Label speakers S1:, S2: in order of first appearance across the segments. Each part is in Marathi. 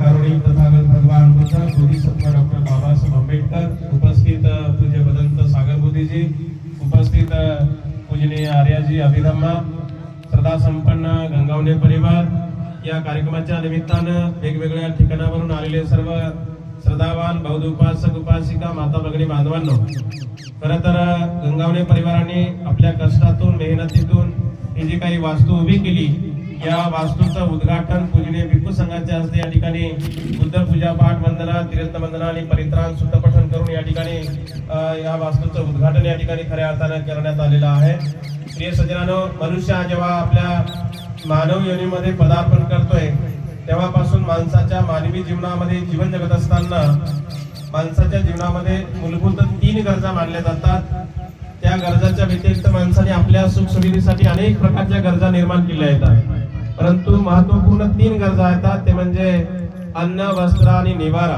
S1: कारुणी तथागत भगवान बुद्ध बोधिसत्व डॉक्टर बाबासाहेब आंबेडकर उपस्थित पूज्य भदंत सागर बुद्धीजी उपस्थित पूजनीय आर्याजी अभिधम्मा श्रद्धा संपन्न गंगावणे परिवार या कार्यक्रमाच्या निमित्तानं वेगवेगळ्या ठिकाणावरून आलेले सर्व श्रद्धावान बौद्ध उपासक उपासिका माता भगिनी बांधवांनो खरं तर गंगावणे परिवाराने आपल्या कष्टातून मेहनतीतून ही जी काही वास्तू उभी केली या वास्तूचं उद्घाटन पूजनीय भिक्खू संघाच्या हस्ते या ठिकाणी बुद्ध पूजा पाठ वंदना तीर्थ वंदना आणि परित्राण शुद्ध पठण करून या ठिकाणी या वास्तूचं उद्घाटन या ठिकाणी खऱ्या अर्थानं करण्यात आलेलं आहे. प्रिय सज्जनानो मनुष्य जेव्हा आपल्या मानव योनीमध्ये पदार्पण करतोय तेव्हापासून माणसाच्या मानवी जीवनामध्ये जीवन जगत असताना माणसाच्या जीवनामध्ये मूलभूत तीन गरजा मानल्या जातात. त्या गरजाच्या व्यतिरिक्त माणसाने आपल्या सुखसुविधेसाठी अनेक प्रकारच्या गरजा निर्माण केल्या आहेत परंतु महत्त्वपूर्ण तीन गरजा येतात. ते म्हणजे अन्न वस्त्र आणि निवारा.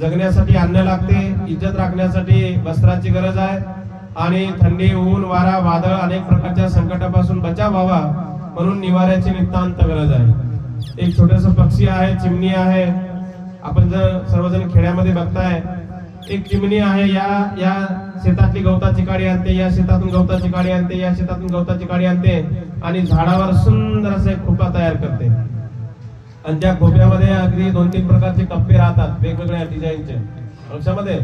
S1: जगण्यासाठी अन्न लागते इज्जत राखण्यासाठी वस्त्राची गरज आहे आणि थंडी ऊन वारा वादळ अनेक प्रकारच्या संकटापासून बचाव व्हावा म्हणून निवाऱ्याची नितांत गरज आहे. एक छोटस पक्षी आहे चिमणी आहे. आपण जर सर्वजण खेड्यामध्ये बघताय एक चिमणी आहे या या शेतातली गवताची काडी आणते या शेतातून गवताची काडी आणते या शेतातून गवताची काडी आणते आणि झाडावर सुंदर असे एक खोपा तयार करते. आणि त्या खोप्यामध्ये अगदी दोन तीन प्रकारचे कप्पे राहतात वेगवेगळ्या डिझाईनचे. पक्षामध्ये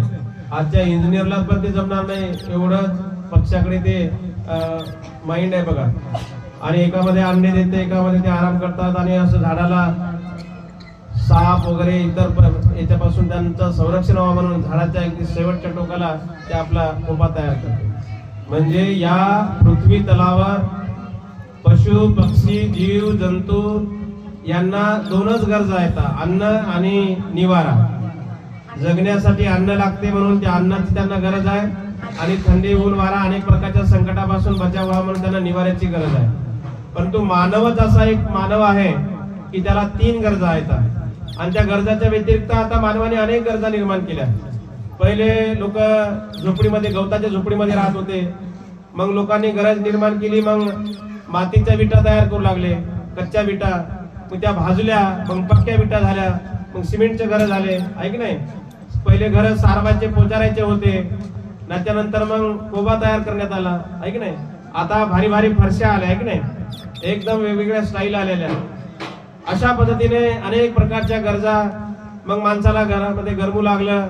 S1: आजच्या इंजिनियरला पण ते जमणार नाही एवढं पक्षाकडे ते माइंड आहे बघा. आणि एकामध्ये अंडे देते एकामध्ये ते आराम करतात आणि असं झाडाला साप वगैरे इतर याच्यापासून त्यांचं संरक्षण व्हावं म्हणून झाडाच्या अगदी शेवटच्या टोकाला ते आपला खोपा तयार करतात. म्हणजे या पृथ्वी तलावर पशु पक्षी जीव जंतू यांना दोनच गरजा आहेत अन्न आणि निवारा. जगण्यासाठी अन्न लागते म्हणून त्या अन्नाची त्यांना गरज आहे आणि थंडी ऊन वारा अनेक प्रकारच्या संकटापासून बचाव व्हावा म्हणून त्यांना निवाऱ्याची गरज आहे. परंतु मानवच असा एक मानव आहे की त्याला तीन गरजा आहेत. आणि त्या गरजाच्या व्यतिरिक्त आता मानवाने अनेक गरजा निर्माण केल्या. पहिले लोक झोपडीमध्ये गवताच्या झोपडीमध्ये राहत होते. मग लोकांनी गरज निर्माण केली मग मातीच्या विटा तयार करू लागले कच्च्या विटा. मग त्या भाजल्या मग पक्क्या विटा झाल्या मग सिमेंटचे घर झाले. आहे की नाही? पहिले घर सारवायचे पोचारायचे होते. त्याच्यानंतर मग कोबा तयार करण्यात आला. आहे की नाही? आता भारी भारी फरशा आल्या आहे की नाही? एकदम वेगवेगळ्या स्टाईल आलेल्या. अशा पद्धतीने अनेक प्रकारच्या गरजा मग माणसाला घरामध्ये गरमू लागलं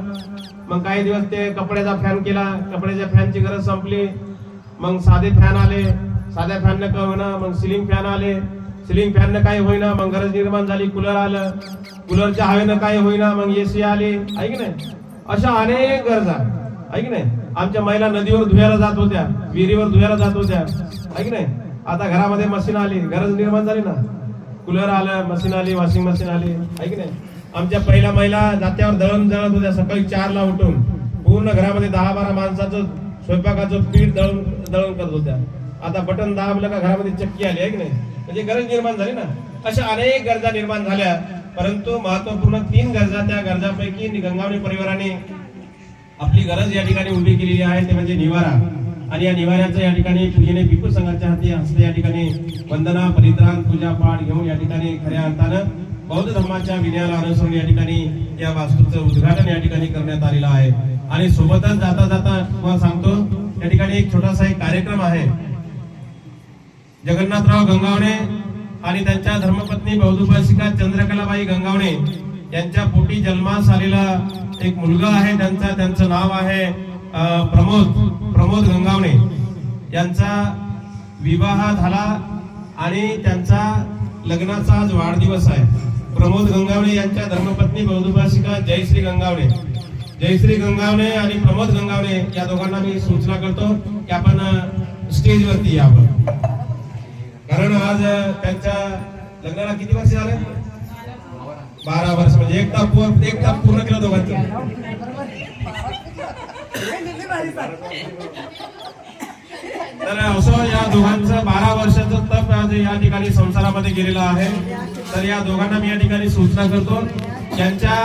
S1: मग काही दिवस ते कपड्याचा फॅन केला कपड्याच्या फॅनची गरज संपली मग साधे फॅन आले साध्या फॅननं काय होईना मग सिलिंग फॅन आले सिलिंग फॅननं काय होईना मग गरज निर्माण झाली कूलर आलं कूलरच्या हवेनं काय होईना मग एसी आली आहे की नाही? अशा अनेक गरजा आहे की नाही? आमच्या महिला नदीवर धुयाला जात होत्या विहिरीवर धुयाला जात होत्या आहे की नाही? आता घरामध्ये मशीन आली गरज निर्माण झाली ना. कूलर आलं मशीन आली वॉशिंग मशीन आली. आहे की नाही? आमच्या पहिल्या महिला जात्यावर दळण दळत होत्या सकाळी चारला उठून. पूर्ण घरामध्ये दहा बारा माणसाचं स्वयंपाकाचं पीठ दळून दळण करत होत्या. आता बटन दाबलं का घरामध्ये चक्की आली आहे की नाही? म्हणजे गरज निर्माण झाली ना. अशा अनेक गरजा निर्माण झाल्या. परंतु महत्त्वपूर्ण तीन गरजा त्या गरजापैकी गंगावणी परिवाराने आपली गरज या ठिकाणी उभी केलेली आहे ते म्हणजे निवारा. आणि या निवाऱ्याचं या ठिकाणी पूजेने भिक्खू संघाच्या हाती हस्ते या ठिकाणी वंदना परित्राण पूजा पाठ घेऊन या ठिकाणी खऱ्या अर्थानं बौद्ध धर्माच्या विनयाला अनुसरून या ठिकाणी या वास्तूचं उद्घाटन या ठिकाणी करण्यात आलेलं आहे. आणि सोबतच जाता जाता तुम्हाला सांगतो या ठिकाणी एक छोटासा एक कार्यक्रम आहे. जगन्नाथराव गंगावणे आणि त्यांच्या धर्मपत्नी बौद्धोपासिका चंद्रकलाबाई गंगावणे यांच्या पोटी जन्मास आलेला एक मुलगा आहे त्यांचा त्यांचं नाव आहे प्रमोद. प्रमोद गंगावणे यांचा विवाह झाला आणि त्यांचा लग्नाचा आज वाढदिवस आहे. प्रमोद गंगावणे यांच्या धर्मपत्नी बौद्धभाषिका जयश्री गंगावणे. जयश्री गंगावणे आणि प्रमोद गंगावणे या दोघांना मी सूचना करतो की आपण स्टेजवरती यावं कारण आज त्यांच्या लग्नाला किती वर्ष झाले? बारा वर्ष. म्हणजे एक ताप पूर्ण एक ताप पूर्ण केलं दोघांचं. तर असं या दोघांचं बारा वर्षाचं तप आज या ठिकाणी संसारामध्ये गेलेलं आहे. तर या दोघांना मी या ठिकाणी सूचना करतो त्यांच्या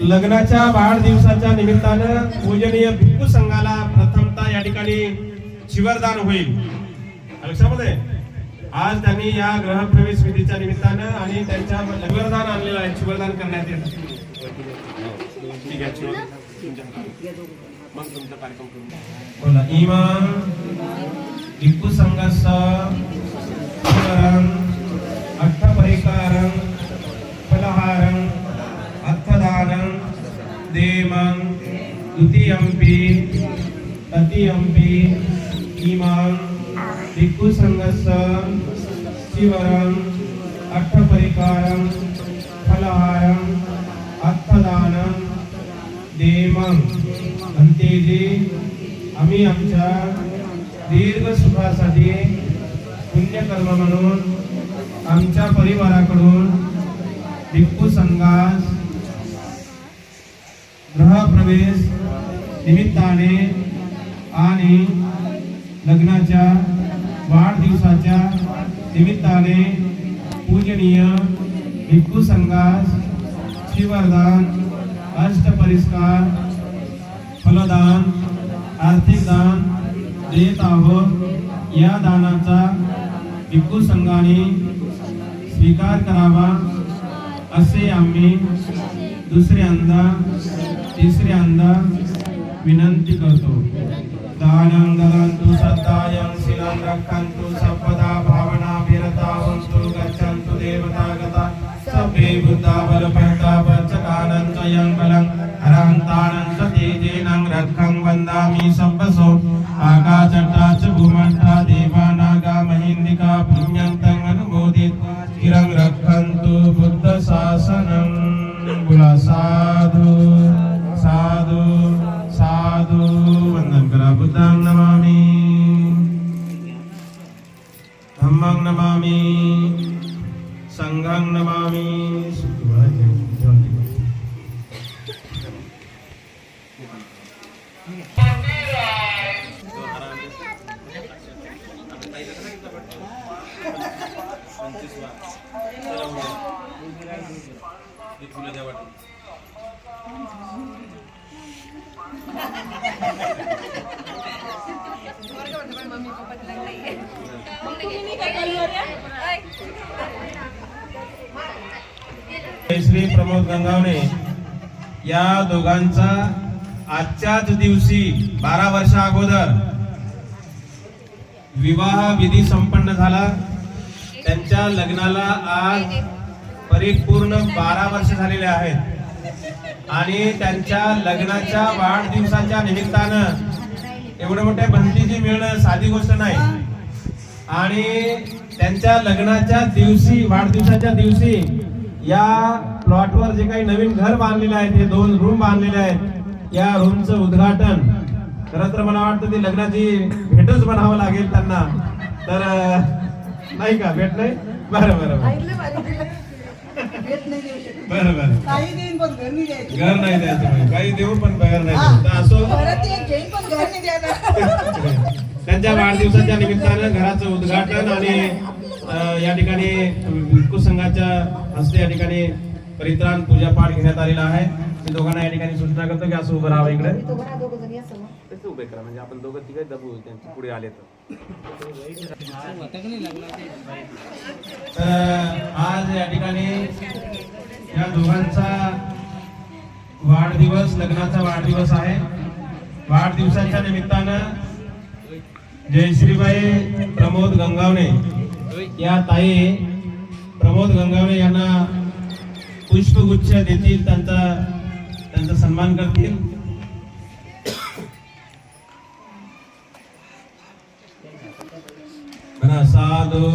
S1: लग्नाच्या वाढदिवसाच्या निमित्तानं पूजनीय भिक्खू संघाला प्रथमता या ठिकाणी शिवरदान होईल. लक्षामध्ये? आज त्यांनी या ग्रहप्रवेश विधीच्या निमित्तानं आणि त्यांच्या शिवरदान आणलेलं आहे शिवरदान करण्यात येत ठीक आहे मग तुमचा कार्यक्रम करू बोला इमान भिक्खू संघास अठ्ठपरिकारं फलहारं अर्थदानं देमं द्वितीयम्पि तृतीयम्पि इमां भिक्खुसङ्गस्य शिवरम् अठ्ठपरिकारं फलहारं अर्थदानं देमं अंतेजी आम्ही आमच्या दीर्घ सुखासाठी पुण्यकर्म म्हणून आमच्या परिवाराकडून भिक्खू संघास गृहप्रवेश निमित्ताने आणि लग्नाच्या वाढदिवसाच्या निमित्ताने पूजनीय भिक्खू संघास शिवरदान अष्टपरिष्कार फलदान आर्थिक दान देत आहोत. या दानाचा भिक्खू संघाने स्वीकार करावा असे आम्ही दुसऱ्यांदा तिसऱ्यांदा विनंती करतो. दानं ददन्तु सत्तायं शिलं रक्षन्तु संपदा बोला साधु साधु साधु वंदन करा बुद्धं नमामि धम्मं श्री प्रमोद गंगावणे. या दोघांचा आजच्याच दिवशी बारा वर्षा अगोदर विवाह विधी संपन्न झाला. त्यांच्या लग्नाला आज परिपूर्ण बारा वर्ष झालेले आहेत. आणि त्यांच्या लग्नाच्या वाढदिवसाच्या निमित्तानं एवढं मोठ्या भंतीची मिळणं साधी गोष्ट नाही. आणि त्यांच्या लग्नाच्या दिवशी वाढदिवसाच्या दिवशी या प्लॉटवर जे काही नवीन घर बांधलेले आहेत हे दोन रूम बांधलेले आहेत या रूमचं उद्घाटन. खरं तर मला वाटतं ती लग्नाची भेटच बनावं लागेल त्यांना. तर नाही का? भेट नाही? बरं बरं बरं.
S2: भेट नाही देऊ शकत.
S1: बरं बरं
S2: काही देईन पण घर नाही द्यायचं.
S1: घर नाही द्यायचं म्हणजे. काही देऊ पण पगार नाही. देऊ. तर असो
S2: परत एक घेईन पण घर नाही.
S1: त्यांच्या वाढदिवसाच्या निमित्तानं घराचं उद्घाटन आणि अ, या ठिकाणी भिक्खू संघाच्या हस्ते या ठिकाणी परित्राण पूजापाठ घेण्यात आलेला आहे मी दोघांना या ठिकाणी सूचना करतो की असं उभं राहावं इकडे.
S3: कसं उभे करा म्हणजे आपण दोघं तिघे दबू त्यांचे पुढे आले तर.
S1: तर आज या ठिकाणी या दोघांचा वाढदिवस लग्नाचा वाढदिवस आहे. वाढदिवसाच्या निमित्तानं जयश्रीबाई प्रमोद गंगावणे या ताई प्रमोद गंगावणे यांना पुष्पगुच्छ देतील त्यांचा त्यांचा सन्मान करतील. साधू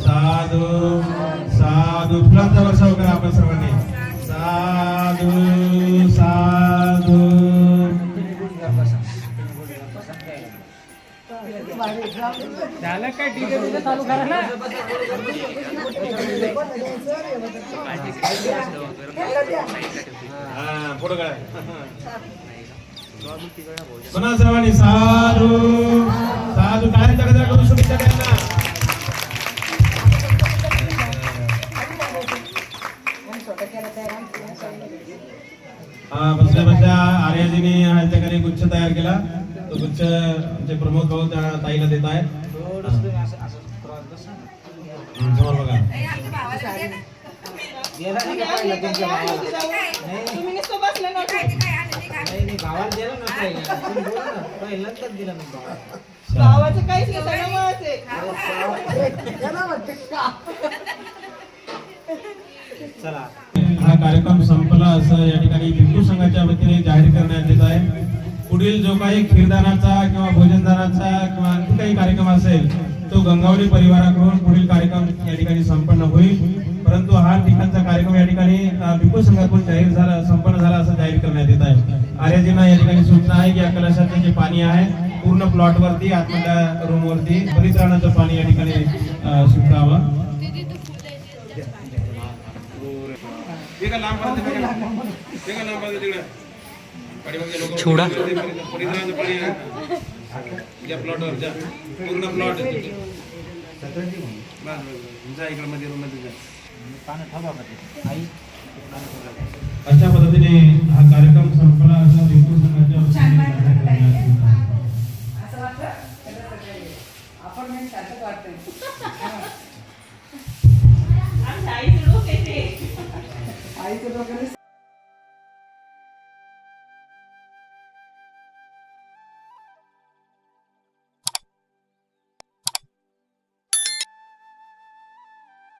S1: साधू साधू. फुलांचा वर्षाव करा आपण सर्वांनी. साधू साधू. हा, पुढं करा म्हणा सर्वांनी साधू. साधू काय जगदा करू शुभेच्छा त्यांना हा, बसल्या बसल्या आर्याजीने ह्याच्या घरी गुच्छ तयार केला. तो गुच्छ आमचे प्रमोद भाऊ त्या ताईला देत आहेत. हं, समोर बघा.
S2: गावाचं काहीच नाही सगळं मळच आहे. त्याला म्हणते का
S1: हा कार्यक्रम संपला असं या ठिकाणी हिंदू संघाच्या वतीने जाहीर करण्यात येत आहे. पुढील जो काही खीरदानाचा किंवा भोजनदानाचा किंवा आणखी काही कार्यक्रम असेल तो गंगावली परिवाराकडून पुढील कार्यक्रम या ठिकाणी संपन्न होईल. परंतु हा ठिकाणचा कार्यक्रम या ठिकाणी भिक्खू संघाकडून जाहीर झाला संपन्न झाला असं जाहीर करण्यात येत आहे. आर्यजींना या ठिकाणी सूचना आहे की या कलशाचं जे पाणी आहे पूर्ण प्लॉट वरती आतमधल्या रूम वरती परित्राणाचं पाणी या ठिकाणी शिंपडावं
S4: छोडा.
S1: प्लॉटवर जा. पूर्ण प्लॉट जा इकडे मध्ये अशा पद्धतीने हा कार्यक्रम संपला असा हिंदू संघाच्या वतीने
S2: आपण